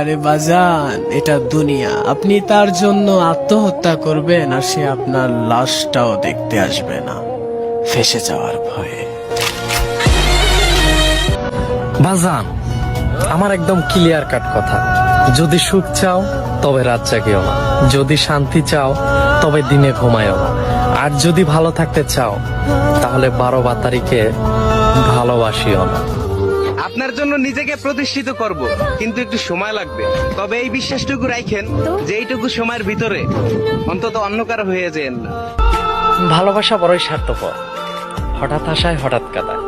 আরে বাজান, এটা দুনিয়া। আপনি তার জন্য আত্মহত্যা করবেন আর সে আপনার লাশটাও দেখতে আসবে না। ফেসে যাওয়ার ভয়ে। বাজান, আমার একদম ক্লিয়ার কাট কথা। যদি সুখ চাও, তবে রাত জাগিও না। যদি শান্তি চাও, তবে দিনে ঘুমায়ও না। আর যদি ভালো থাকতে চাও, তাহলে বারো বা তারিখে ভালোবাসিও না। আপনার জন্য নিজেকে প্রতিষ্ঠিত করব কিন্তু একটু সময় লাগবে। তবে এই বিশ্বাসটুকু রাখেন যে এইটুকু সময়ের ভিতরে অন্তত অন্য কারও হয়ে যেন না। ভালোবাসা বড়ই স্বার্থপর। হঠাৎ আসায় হঠাৎ কাদায়।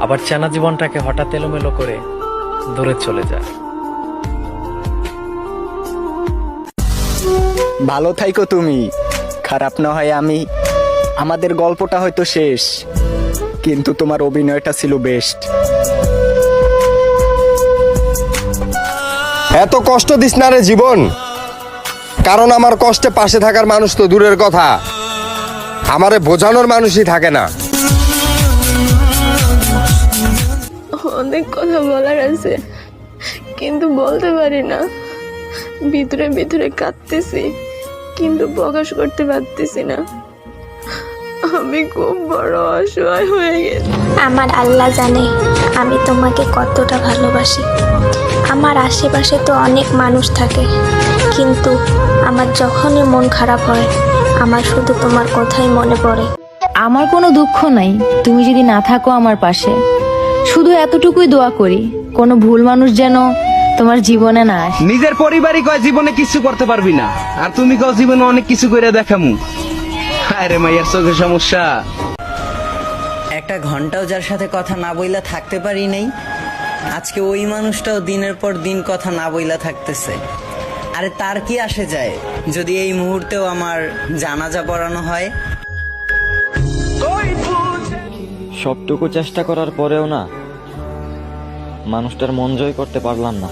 আবার চেনা জীবনটাকে হঠাৎ এলোমেলো করে দূরে চলে যায়। ভালো থাইকো তুমি। খারাপ না হয় আমি। আমাদের গল্পটা হয়তো শেষ কিন্তু তোমার অভিনয়টা ছিল বেস্ট এত কষ্ট দিস না রে জীবন। কারণ আমার কষ্টে পাশে থাকার মানুষ তো দূরের কথা। আমারে বোঝানোর মানুষই থাকে না। অনেক কথা বলার আছে কিন্তু বলতে পারি না। ভিতরে ভিতরে কাঁদতেছি কিন্তু প্রকাশ করতে পারতেছি না। আমি খুব বড় অসহায় হয়ে গেছি। আমার আল্লাহ জানে আমি তোমাকে কতটা ভালোবাসি। আমার আশেপাশে তো অনেক মানুষ থাকে। কিন্তু আমার যখনই মন খারাপ হয় আমার শুধু তোমার কথাই মনে পড়ে। আমার কোনো দুঃখ নাই তুমি যদি না থাকো আমার পাশে। শুধু এতটুকুই দোয়া করি কোনো ভুল মানুষ যেন তোমার জীবনে না আসে। নিজের পরিবারই কয় জীবনে কিছু করতে পারবি না আর তুমি কও জীবনে অনেক কিছু করে দেখামু। আরে মাইয়ার চোখের সমস্যা। একটা ঘন্টাও যার সাথে কথা না বইলা থাকতে পারি নাই আজকে ওই মানুষটাও দিনের পর দিন কথা না বইলা থাকতেছে। আরে তার কি আসে যায়? যদি এই মুহূর্তেও আমার জানাজা পড়ানো হয়? সবটুকু চেষ্টা করার পরেও না মানুষটার মন জয় করতে পারলাম না।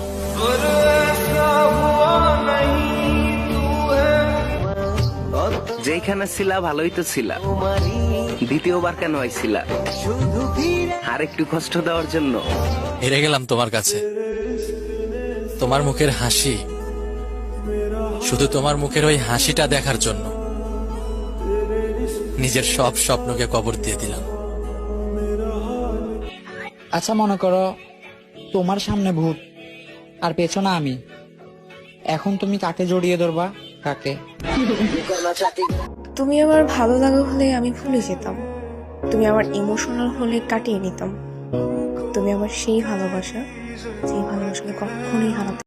যেইখানে ছিলা ভালোই তো ছিলা। দ্বিতীয়বার কেন আইছিলা? আর একটু কষ্ট দেওয়ার জন্য। হেরে গেলাম তোমার কাছে। তোমার মুখের হাসি শুধু তোমার মুখের ওই হাসিটা দেখার জন্য। নিজের সব স্বপ্নকে কবর দিয়ে দিলাম। আচ্ছা মনে করো তোমার সামনে ভূত আর পেছনে আমি। এখন তুমি কাকে জড়িয়ে ধরবা? কাকে? তুমি আমার ভালো লাগা হলে আমি ভুলে যেতাম। তুমি আমার ইমোশনাল হলে কাটিয়ে নিতাম। তুমি আমার সেই ভালোবাসা সেই ভালোবাসাকে কখনোই হারাতে